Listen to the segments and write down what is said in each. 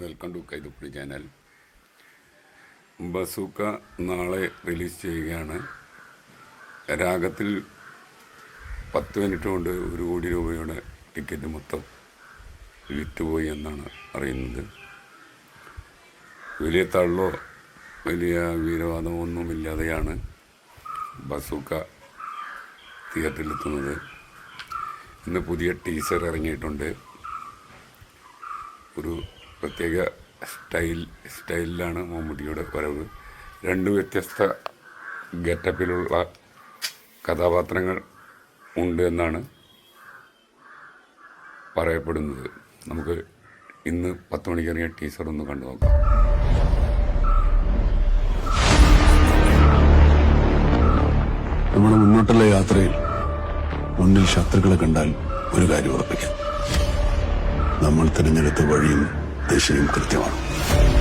Welcome to Kaithappuzhi channel Bazooka നാളെ release ചെയ്യുകയാണ്. രാഗത്തിൽ പത്ത് മിനിറ്റ് കൊണ്ട് ഒരു കോടി രൂപയുടെ ടിക്കറ്റ് മൊത്തം വിറ്റുപോയി എന്നാണ് അറിയുന്നത്. വലിയ തള്ളോ വലിയ വീരവാദമോ ഒന്നുമില്ലാതെയാണ് ബസൂക്ക തിയേറ്ററിലെത്തുന്നത് ഇന്ന് പുതിയ ടീസർ ഇറങ്ങിയിട്ടുണ്ട്. ഒരു പ്രത്യേക സ്റ്റൈൽ സ്റ്റൈലിലാണ് മമ്മൂട്ടിയുടെ വരവ്. രണ്ട് വ്യത്യസ്ത ഗെറ്റപ്പിലുള്ള കഥാപാത്രങ്ങൾ ഉണ്ട് എന്നാണ് പറയപ്പെടുന്നത്. നമുക്ക് ഇന്ന് പത്ത് മണിക്ക് ഇറങ്ങിയ ടീസർ ഒന്ന് കണ്ടു നോക്കാം. നമ്മുടെ മുന്നോട്ടുള്ള യാത്രയിൽ മുന്നിൽ ശത്രുക്കളെ കണ്ടാൽ ഒരു കാര്യം ഉറപ്പിക്കാം. നമ്മൾ തിരഞ്ഞെടുത്ത വഴിയും ऐसे इन करके मारो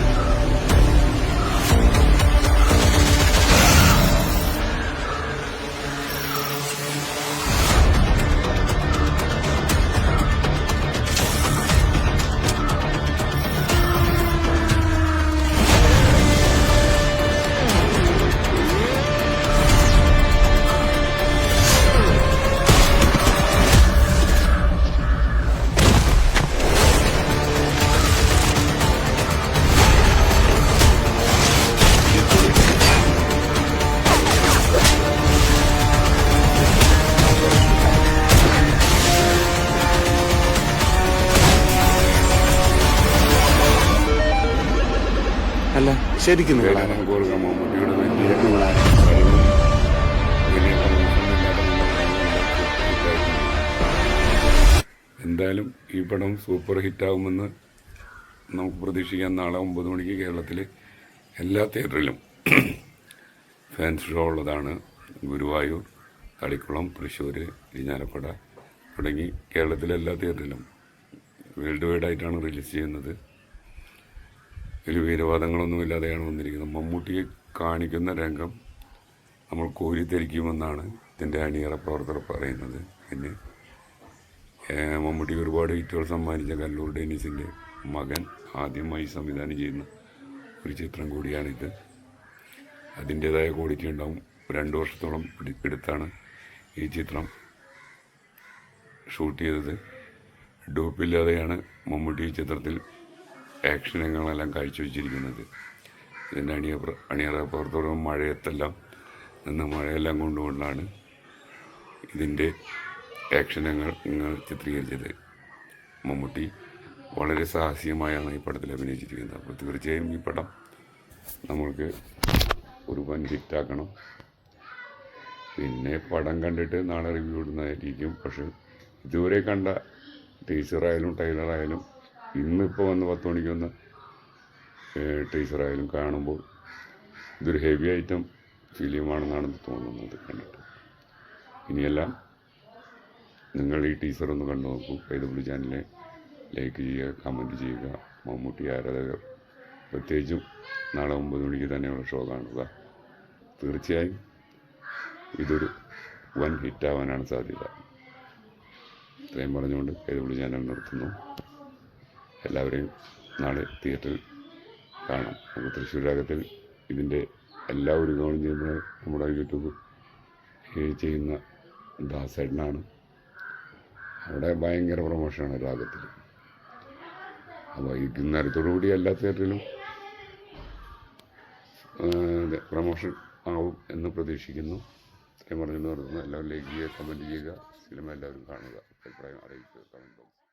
അല്ല? ശരിക്കും നിങ്ങളാണ് മമ്മൂട്ടിയുടെ വലിയ എന്തായാലും ഈ പടം സൂപ്പർ ഹിറ്റ് ഹിറ്റാകുമെന്ന് നമുക്ക് പ്രതീക്ഷിക്കാം. നാളെ ഒമ്പത് മണിക്ക് കേരളത്തിലെ എല്ലാ തിയേറ്ററിലും ഫാൻസ് ഷോ ഉള്ളതാണ് ഗുരുവായൂർ തളിക്കുളം തൃശ്ശൂർ ഇരിഞ്ഞാലക്കുട തുടങ്ങി കേരളത്തിലെ എല്ലാ തിയേറ്ററിലും വേൾഡ് വൈഡ് ആയിട്ടാണ് റിലീസ് ചെയ്യുന്നത്. ഒരു വീരവാദങ്ങളൊന്നുമില്ലാതെയാണ് വന്നിരിക്കുന്നത്. മമ്മൂട്ടിയെ കാണിക്കുന്ന രംഗം നമ്മൾ കോരിത്തരിക്കുമെന്നാണ് ഇതിന്റെ അണിയറ പ്രവർത്തകർ പറയുന്നത്. പിന്നെ മമ്മൂട്ടി ഒരുപാട് ഹിറ്റുകൾ സമ്മാനിച്ച കല്ലൂർ ഡെനീസിന്റെ മകൻ ആദ്യമായി സംവിധാനം ചെയ്യുന്ന ഒരു ചിത്രം കൂടിയാണിത്. അതിന്റേതായ ക്വാളിറ്റി ഉണ്ടാവും. രണ്ട് വർഷത്തോളം എടു- എടുത്താണ് ഈ ചിത്രം ഷൂട്ട് ചെയ്തത്. ഡോപ്പില്ലാതെയാണ് മമ്മൂട്ടി ചിത്രത്തിൽ ആക്ഷൻ രംഗങ്ങളെല്ലാം കാഴ്ചവെച്ചിരിക്കുന്നത് ഇതിന്റെ അണിയ അണിയറ പ്രവർത്തകർ മഴയത്തെല്ലാം നിന്ന് മഴയെല്ലാം കൊണ്ടുകൊണ്ടാണ് ഇതിന്റെ ആക്ഷൻ രംഗങ്ങൾ ചിത്രീകരിച്ചത്. മമ്മൂട്ടി വളരെ സാഹസികമായാണ് ഈ പടത്തിൽ അഭിനയിച്ചിരിക്കുന്നത്. അപ്പോൾ തീർച്ചയായും ഈ പടം നമ്മൾക്ക് ഒരു വൻ ഹിറ്റാക്കണം പിന്നെ പടം കണ്ടിട്ട് നാളെ റിവ്യൂ ഇടുന്നതായിരിക്കും. പക്ഷേ ഇതുവരെ കണ്ട ടീച്ചറായാലും ടൈലറായാലും ഇന്നിപ്പോൾ വന്ന് പത്ത് മണിക്ക് വന്ന ടീച്ചറായാലും കാണുമ്പോൾ ഇതൊരു ഹെവി ഐറ്റം ഫിലിമാണെന്നാണ് തോന്നുന്നത് കണ്ടിട്ട്. ഇനിയെല്ലാം നിങ്ങൾ ഈ ടീച്ചർ ഒന്ന് കണ്ടു നോക്കൂ കൈതപ്പുള്ളി ചാനലിനെ ലൈക്ക് ചെയ്യുക കമന്റ് ചെയ്യുക മമ്മൂട്ടി ആരാധകർ പ്രത്യേകിച്ചും നാളെ ഒമ്പത് മണിക്ക് തന്നെയുള്ള ഷോ കാണുക. തീർച്ചയായും ഇതൊരു വൻ ഹിറ്റാവാനാണ് സാധ്യത. ഇത്രയും പറഞ്ഞുകൊണ്ട് കൈതപ്പുള്ളി ചാനൽ നിർത്തുന്നു. എല്ലാവരെയും നാളെ തിയേറ്ററിൽ കാണാം. അപ്പോൾ തൃശ്ശൂർ രാഗത്തിൽ ഇതിന്റെ എല്ലാ ഒരുക്കങ്ങളും ചെയ്യുന്നത് നമ്മുടെ യൂട്യൂബ് ചെയ്യുന്ന ദാസേട്ടനാണ്. അവിടെ ഭയങ്കര പ്രൊമോഷനാണ് രാഗത്തിൽ. അപ്പോൾ വൈകുന്നേരത്തോടു കൂടി എല്ലാ തിയേറ്ററിലും പ്രൊമോഷൻ ആവും എന്ന് പ്രതീക്ഷിക്കുന്നു. ഇത്രയും പറഞ്ഞു നിർത്തുന്നു. എല്ലാവരും ലൈക്ക് ചെയ്യുക കമന്റ് ചെയ്യുക സിനിമ എല്ലാവരും കാണുക. അഭിപ്രായം അറിയിക്കുക കമന്റ് ബോക്സ്